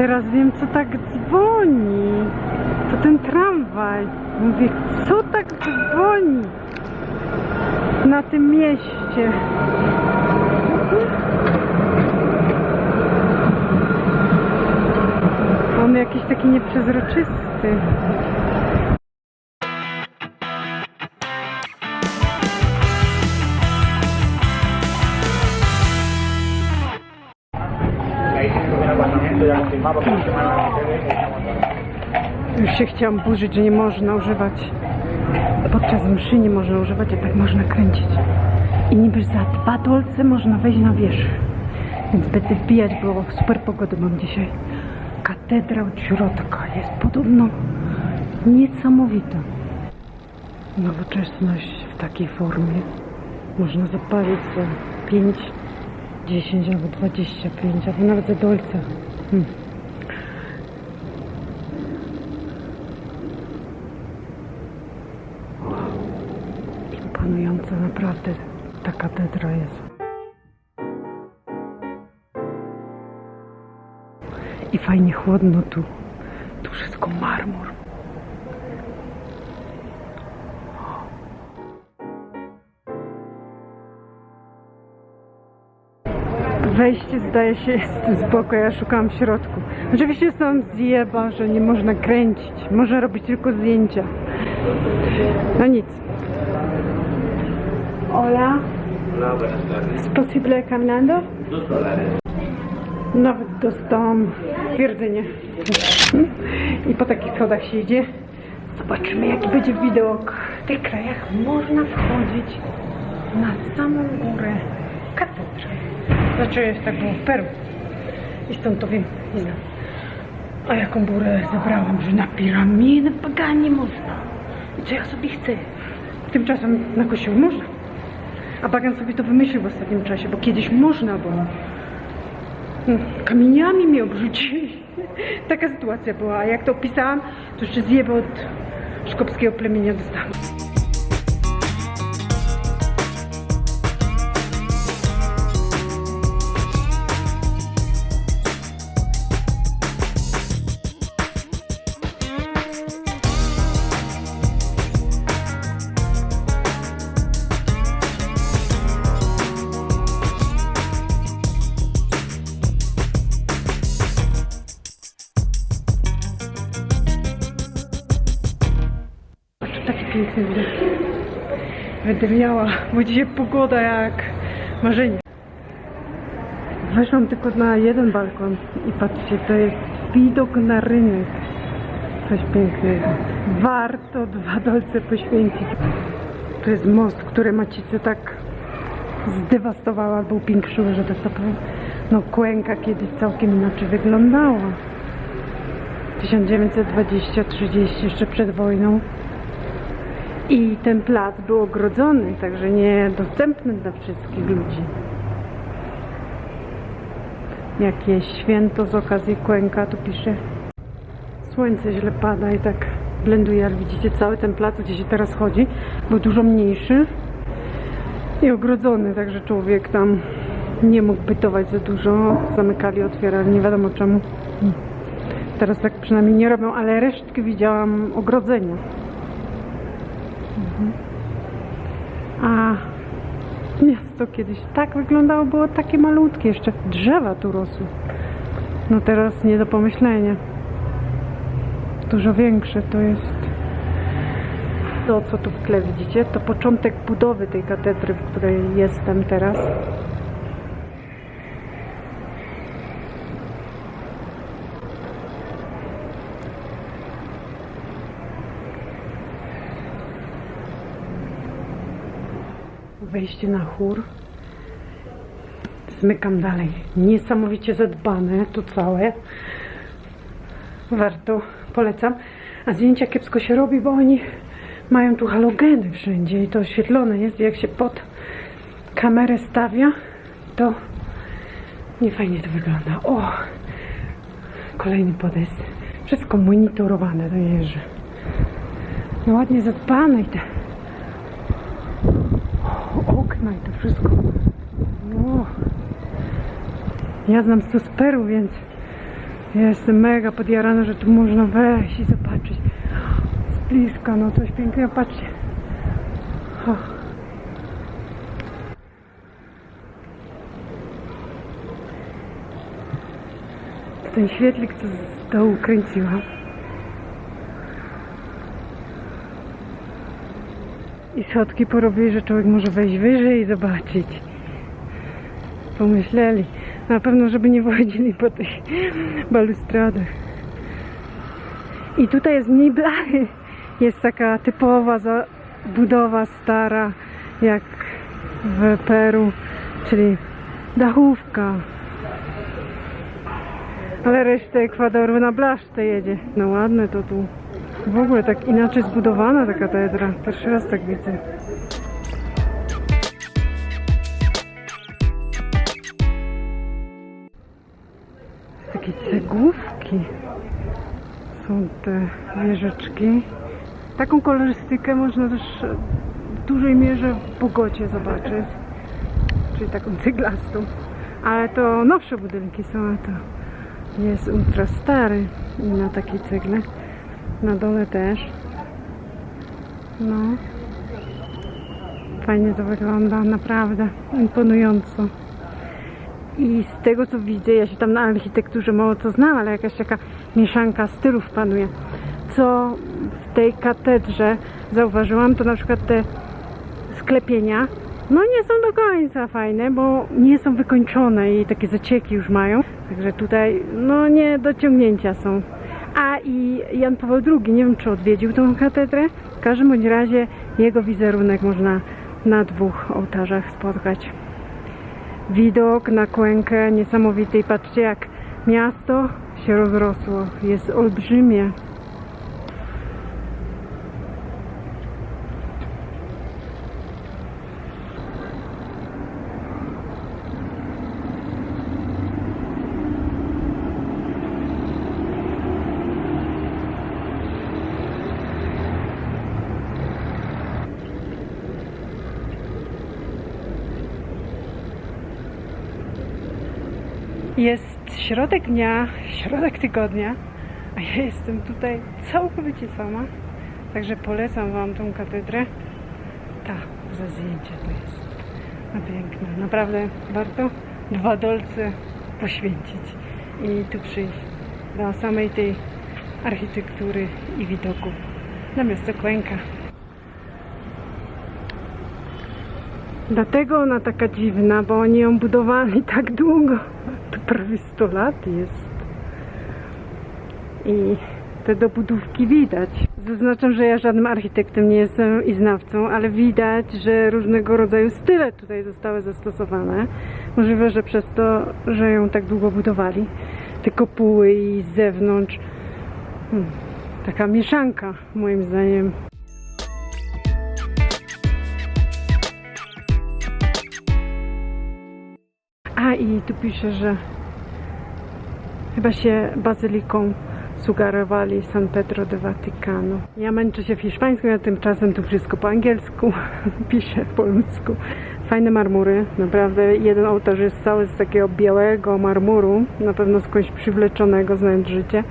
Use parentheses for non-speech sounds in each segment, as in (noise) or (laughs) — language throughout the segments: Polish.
Teraz wiem, co tak dzwoni. To ten tramwaj. Mówię, co tak dzwoni na tym mieście? On jakiś taki nieprzezroczysty. Się chciałam burzyć, że nie można używać. Podczas mszy nie można używać, a tak można kręcić. I niby za dwa dolce można wejść na wierzch. Więc będę wbijać, bo super pogodę mam dzisiaj. Katedra od środka jest podobno niesamowita. Nowoczesność w takiej formie. Można zapalić za 5, 10 albo 25, albo nawet za dolce. Hmm. Imponująca naprawdę ta katedra jest. I fajnie chłodno tu. Tu wszystko marmur. Wejście zdaje się jest z boku, ja szukałam w środku. Oczywiście są zjeba, że nie można kręcić. Można robić tylko zdjęcia. No nic. Hola. Hola, buenas tardes. ¿Es posible caminando? Dos. Nawet dostałam twierdzenie. I po takich schodach się idzie. Zobaczymy, jaki będzie widok. W tych krajach można wchodzić na samą górę katedry. Znaczy, tak było w Peru. I stąd to wiem, nie znam. A jaką górę zabrałam, że na piramidę w Bagan nie można. I co ja sobie chcę? Tymczasem na kościół można. A Bagan sobie to wymyślił w ostatnim czasie, bo kiedyś można było. Kamieniami mnie obrzucili. (laughs) Taka sytuacja była. A jak to opisałam, to jeszcze zjebę od szkopskiego plemienia dostałam. Będę miała, bo dzisiaj pogoda jak marzenie. Weszłam tylko na jeden balkon i patrzcie, to jest widok na rynek. Coś pięknego. Warto dwa dolce poświęcić. To jest most, który macice tak zdewastowała albo upiększyły, że tak to powiem. No Kłęka kiedyś całkiem inaczej wyglądała. 1920-30 jeszcze przed wojną. I ten plac był ogrodzony, także niedostępny dla wszystkich ludzi. Jakieś święto z okazji Kłęka, tu pisze. Słońce źle pada i tak blenduje, ale widzicie cały ten plac, gdzie się teraz chodzi, był dużo mniejszy i ogrodzony, także człowiek tam nie mógł bytować za dużo. Zamykali, otwierali, nie wiadomo czemu. Teraz tak przynajmniej nie robią, ale resztki widziałam ogrodzenia. A miasto kiedyś tak wyglądało, było takie malutkie, jeszcze drzewa tu rosły. No teraz nie do pomyślenia. Dużo większe to jest. To, co tu w tle widzicie, to początek budowy tej katedry, w której jestem teraz. Wejście na chór. Zmykam dalej. Niesamowicie zadbane to całe. Warto, polecam. A zdjęcia kiepsko się robi, bo oni mają tu halogeny wszędzie i to oświetlone jest. Jak się pod kamerę stawia, to nie fajnie to wygląda. O! Kolejny podest. Wszystko monitorowane, to że. No ładnie zadbane i te okna i to wszystko. O. Ja znam to z Peru, więc Ja jestem mega podjarana, że tu można wejść i zobaczyć z bliska, no coś pięknego, patrzcie. O. To ten świetlik, co z dołu kręciłam. Schodki porobili, że człowiek może wejść wyżej i zobaczyć. Pomyśleli. Na pewno, żeby nie wchodzili po tych balustradach. I tutaj jest mniej blachy. Jest taka typowa budowa stara, jak w Peru, czyli dachówka. Ale reszta Ekwadoru na blaszce jedzie. No ładne to tu. W ogóle tak inaczej zbudowana ta katedra. Pierwszy raz tak widzę. Takie cegłówki. Są te wieżyczki. Taką kolorystykę można też w dużej mierze w Bogocie zobaczyć. Czyli taką cyglastą. Ale to nowsze budynki są, a to jest ultra stary na takiej cegle. Na dole też. No. Fajnie to wygląda, naprawdę imponująco. I z tego co widzę, ja się tam na architekturze mało co znam, ale jakaś taka mieszanka stylów panuje. Co w tej katedrze zauważyłam, to na przykład te sklepienia, no nie są do końca fajne, bo nie są wykończone i takie zacieki już mają. Także tutaj, no nie do ciągnięcia są. A i Jan Paweł II, nie wiem czy odwiedził tą katedrę, w każdym bądź razie jego wizerunek można na dwóch ołtarzach spotkać. Widok na Kłękę niesamowity patrzcie jak miasto się rozrosło, jest olbrzymie. Jest środek dnia, środek tygodnia, a ja jestem tutaj całkowicie sama. Także polecam Wam tą katedrę. Ta, za zdjęcie to jest. No piękna. Naprawdę warto dwa dolce poświęcić i tu przyjść dla samej tej architektury i widoków na miasto Kłęka. Dlatego ona taka dziwna, bo oni ją budowali tak długo. Prawie 100 lat jest. I te dobudówki widać. Zaznaczam, że ja żadnym architektem nie jestem i znawcą, ale widać, że różnego rodzaju style tutaj zostały zastosowane. Możliwe, że przez to, że ją tak długo budowali. Te kopuły i z zewnątrz. Hmm, taka mieszanka, moim zdaniem. I tu pisze, że chyba się bazyliką sugerowali San Pedro de Vaticano. Ja męczę się w hiszpańskim, a tymczasem tu wszystko po angielsku (laughs) piszę po ludzku. Fajne marmury, naprawdę. Jeden ołtarz jest cały z takiego białego marmuru, na pewno skądś przywleczonego, znając życie.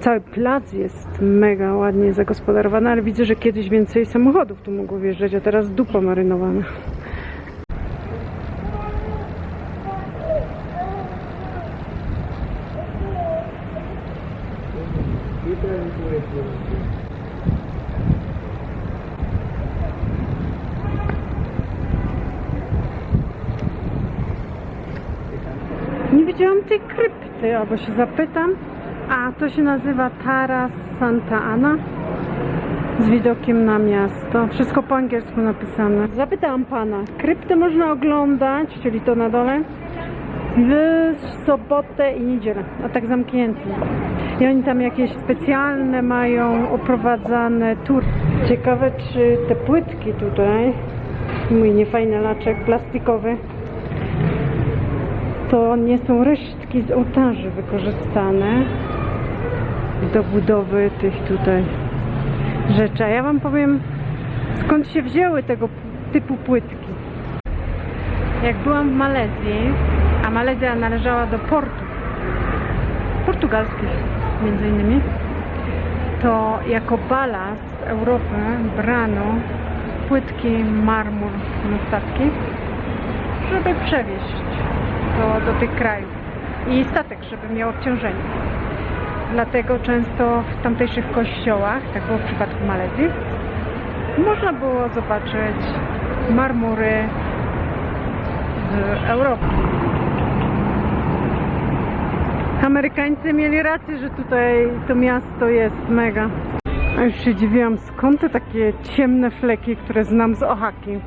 Cały plac jest mega ładnie zagospodarowany, ale widzę, że kiedyś więcej samochodów tu mogło wjeżdżać, a teraz dupa marynowana. Nie widziałam tej krypty, albo się zapytam. A to się nazywa Taras Santa Ana z widokiem na miasto. Wszystko po angielsku napisane. Zapytałam pana. Kryptę można oglądać, czyli to na dole, w sobotę i niedzielę, a tak zamknięty. I oni tam jakieś specjalne mają oprowadzane tury. Ciekawe, czy te płytki tutaj, mój niefajny laczek plastikowy, to nie są resztki z ołtarzy wykorzystane do budowy tych tutaj rzeczy. A ja Wam powiem, skąd się wzięły tego typu płytki. Jak byłam w Malezji, a Malezja należała do portu, portugalskich między innymi, to jako balast Europy brano płytki marmur na statki, żeby przewieźć to do tych krajów i statek, żeby miał obciążenie. Dlatego często w tamtejszych kościołach, tak było w przypadku Malezji, można było zobaczyć marmury z Europy. Amerykańcy mieli rację, że tutaj to miasto jest mega. A już się dziwiłam, skąd te takie ciemne fleki, które znam z Ohaki.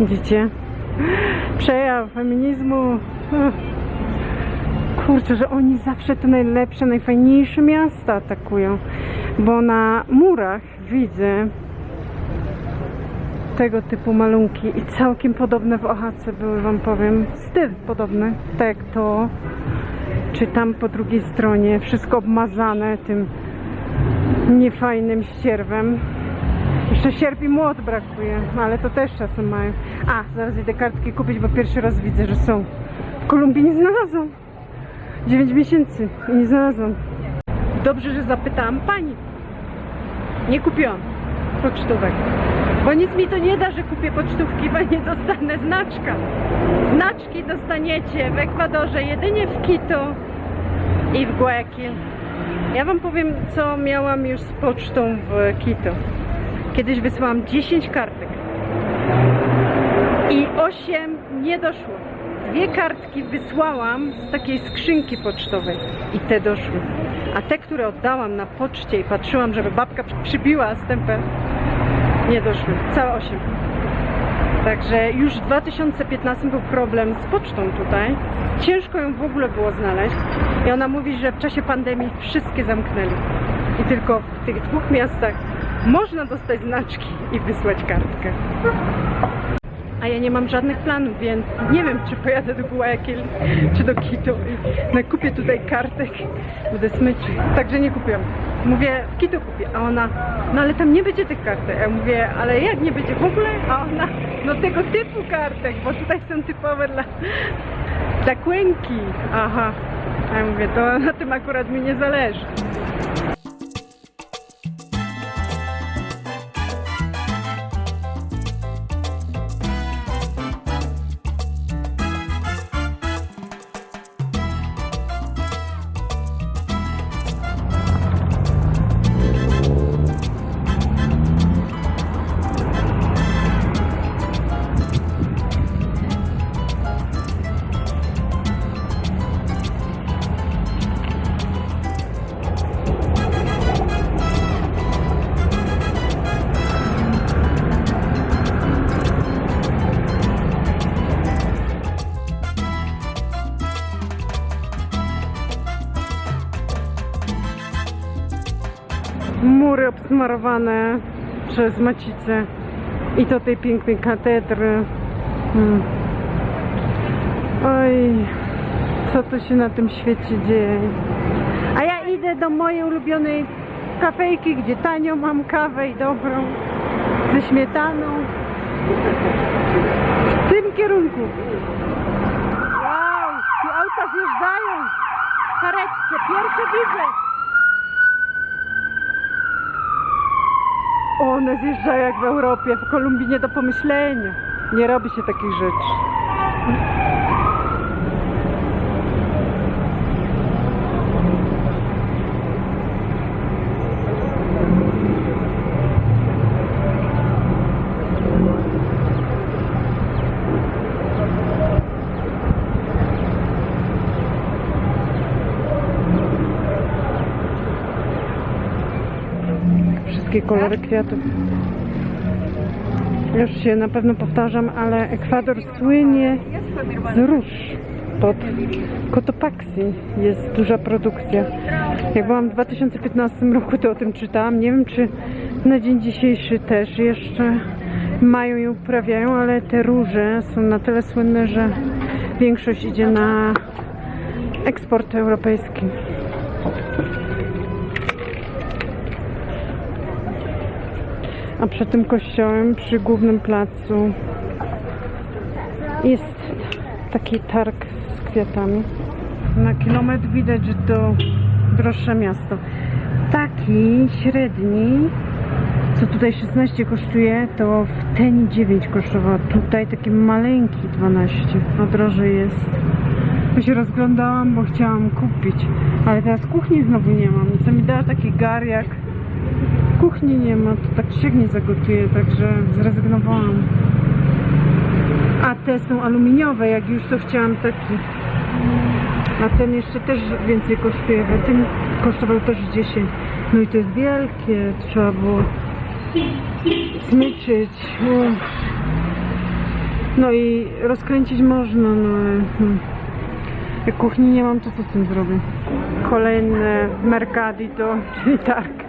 Widzicie? (laughs) Przejaw feminizmu. Kurczę, że oni zawsze te najlepsze, najfajniejsze miasta atakują. Bo na murach widzę tego typu malunki i całkiem podobne w Ohace były, wam powiem. Styl podobny, tak jak to, czy tam po drugiej stronie, wszystko obmazane tym niefajnym ścierwem. Jeszcze sierp i młot brakuje, ale to też czasem mają. A, zaraz idę kartki kupić, bo pierwszy raz widzę, że są. W Kolumbii nie znalazłam. 9 miesięcy i nie znalazłam. Dobrze, że zapytałam pani. Nie kupiłam pocztówek. Bo nic mi to nie da, że kupię pocztówki, bo nie dostanę znaczka. Znaczki dostaniecie w Ekwadorze jedynie w Quito i w Guayaquil. Ja wam powiem, co miałam już z pocztą w Quito. Kiedyś wysłałam 10 kartek 8 nie doszło. Dwie kartki wysłałam z takiej skrzynki pocztowej i te doszły. A te, które oddałam na poczcie i patrzyłam, żeby babka przy- przybiła stempel, nie doszły. Całe 8. Także już w 2015 był problem z pocztą tutaj. Ciężko ją w ogóle było znaleźć. I ona mówi, że w czasie pandemii wszystkie zamknęli. I tylko w tych dwóch miastach można dostać znaczki i wysłać kartkę. A ja nie mam żadnych planów, więc nie wiem, czy pojadę do Guayaquil, czy do Quito i nakupię tutaj kartek, będę smyczy. Także nie kupiłam. Mówię, w Quito kupię, a ona, no ale tam nie będzie tych kartek. Ja mówię, ale jak nie będzie w ogóle? A ona, no tego typu kartek, bo tutaj są typowe dla, dla Kłęki. Aha. A ja mówię, to na tym akurat mi nie zależy. Mury obsmarowane przez macicę i to tej pięknej katedry. Hmm. Oj, co tu się na tym świecie dzieje? A ja idę do mojej ulubionej kafejki, gdzie tanio mam kawę i dobrą, ze śmietaną. W tym kierunku. Wow, tu auta zjeżdżają. Karetce, pierwsze widzę. One zjeżdżają jak w Europie, w Kolumbii nie do pomyślenia. Nie robi się takich rzeczy. Wszystkie kolory kwiatów. Już się na pewno powtarzam, ale Ekwador słynie z róż. Pod Cotopaxi jest duża produkcja. Jak byłam w 2015 roku, to o tym czytałam. Nie wiem, czy na dzień dzisiejszy też jeszcze mają i uprawiają, ale te róże są na tyle słynne, że większość idzie na eksport europejski. A przed tym kościołem, przy głównym placu, jest taki targ z kwiatami. Na kilometr widać, że to droższe miasto. Taki średni, co tutaj 16 kosztuje, to w Teni 9 kosztowało. Tutaj taki maleńki 12. No drożej jest. Ja się rozglądałam, bo chciałam kupić. Ale teraz kuchni znowu nie mam. Co mi dała taki garjak. Kuchni nie ma, to tak się nie zagotuje, także zrezygnowałam. A te są aluminiowe, jak już to chciałam taki. A ten jeszcze też więcej kosztuje, bo ten kosztował też 10. No i to jest wielkie, trzeba było smyczyć. No i rozkręcić można, no ale hmm. jak kuchni nie mam, to co z tym zrobię? Kolejne Mercadito, czyli targ.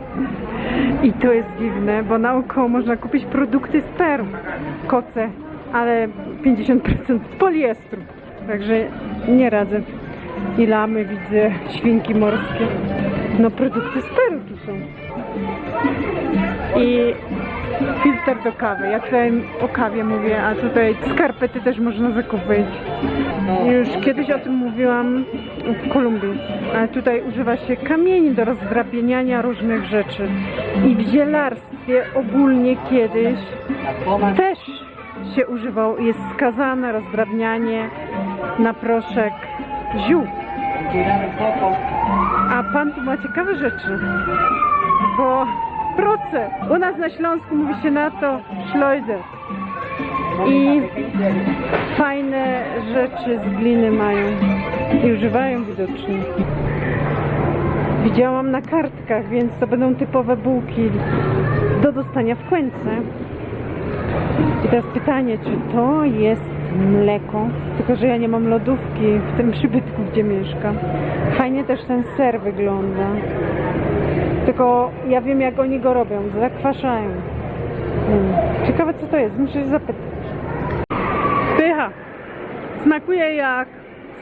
I to jest dziwne, bo naokoło można kupić produkty z Peru. Koce, ale 50% z poliestru. Także nie radzę. I lamy widzę, świnki morskie. No produkty z Peru tu są. I filtr do kawy. Ja tutaj o kawie mówię, a tutaj skarpety też można zakupić. Już kiedyś o tym mówiłam w Kolumbii, ale tutaj używa się kamieni do rozdrabiania różnych rzeczy. I w zielarstwie ogólnie kiedyś też się używał, jest skazane rozdrabnianie na proszek ziół. A pan tu ma ciekawe rzeczy, u nas na Śląsku mówi się na to szlojder. I fajne rzeczy z gliny mają i używają widocznie. Widziałam na kartkach, więc to będą typowe bułki do dostania w kłęce. I teraz pytanie, czy to jest mleko? Tylko, że ja nie mam lodówki w tym przybytku, gdzie mieszkam. Fajnie też ten ser wygląda. Tylko ja wiem, jak oni go robią. Zakwaszają. Hmm. Ciekawe, co to jest. Muszę się zapytać. Pycha. Smakuje jak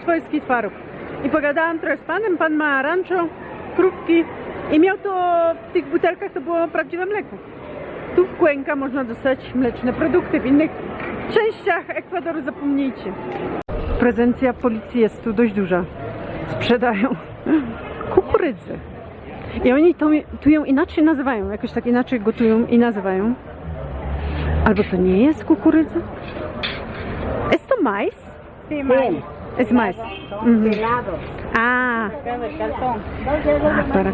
swojski twaróg. I pogadałam trochę z panem. Pan ma rancho, krówki i miał to w tych butelkach, to było prawdziwe mleko. Tu w Kłęka można dostać mleczne produkty. W innych częściach Ekwadoru zapomnijcie. Prezencja policji jest tu dość duża. Sprzedają (laughs) kukurydzę. I oni to, tu ją inaczej nazywają, jakoś tak inaczej gotują i nazywają. Albo to nie jest kukurydza? Jest to majs? Sí, majs. Mhm. Pelados. A, Acá del cartón. a para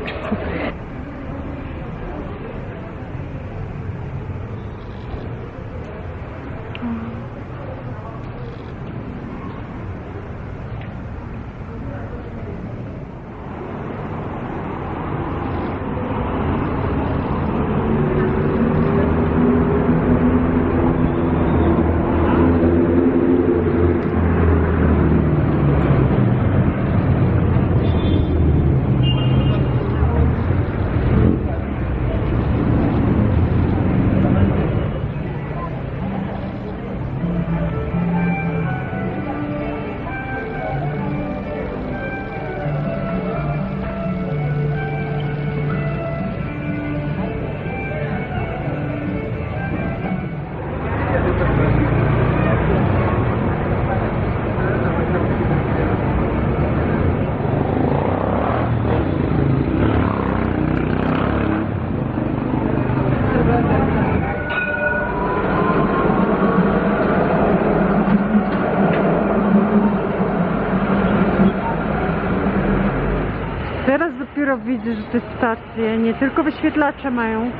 widzę, że te stacje nie tylko wyświetlacze mają,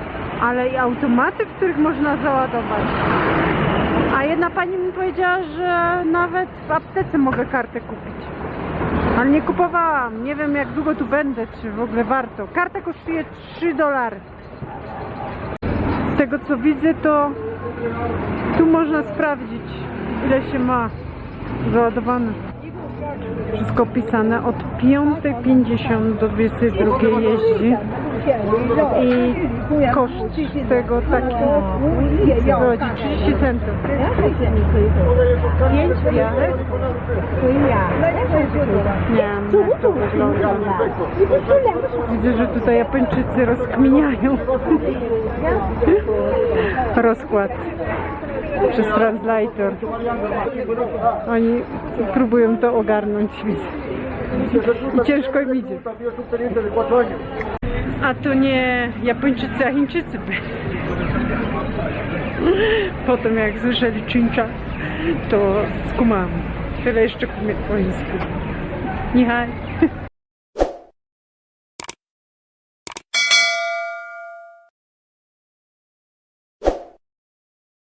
ale i automaty, w których można załadować. A jedna pani mi powiedziała, że nawet w aptece mogę kartę kupić. Ale nie kupowałam. Nie wiem jak długo tu będę, czy w ogóle warto. Karta kosztuje 3 dolary. Z tego co widzę, to tu można sprawdzić, ile się ma załadowane. Wszystko pisane od 5.50 do 22.00 jeździ i koszt tego taki wychodzi 30 centów. 5 wianek? Nie wiem jak to wygląda. Widzę, że tutaj Japończycy rozkminiają (laughs) rozkład przez translator. Oni próbują to ogarnąć, widzę. I ciężko im idzie. A to nie Japończycy, a Chińczycy byli. Potem jak słyszeli Chińcza, to skumam. Tyle jeszcze po chińsku. Nihaj.